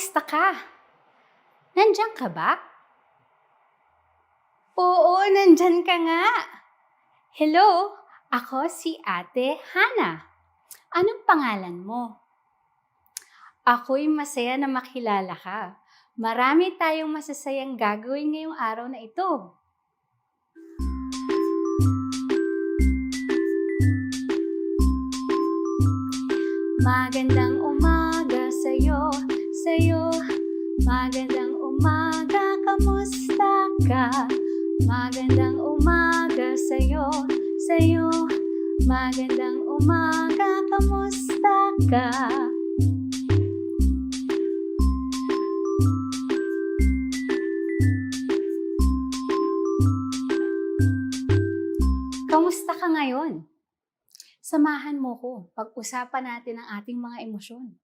Kamusta ka? Nandiyan ka ba? Oo, nandyan ka nga. Hello, ako si Ate Hana. Anong pangalan mo? Ako'y masaya na makilala ka. Marami tayong masasayang gagawin ngayong araw na ito. Magandang umaga sa'yo. Magandang umaga, kamusta ka? Magandang umaga sa'yo, sa'yo. Magandang umaga, kamusta ka? Kamusta ka ngayon? Samahan mo ko. Pag-usapan natin ang ating mga emosyon.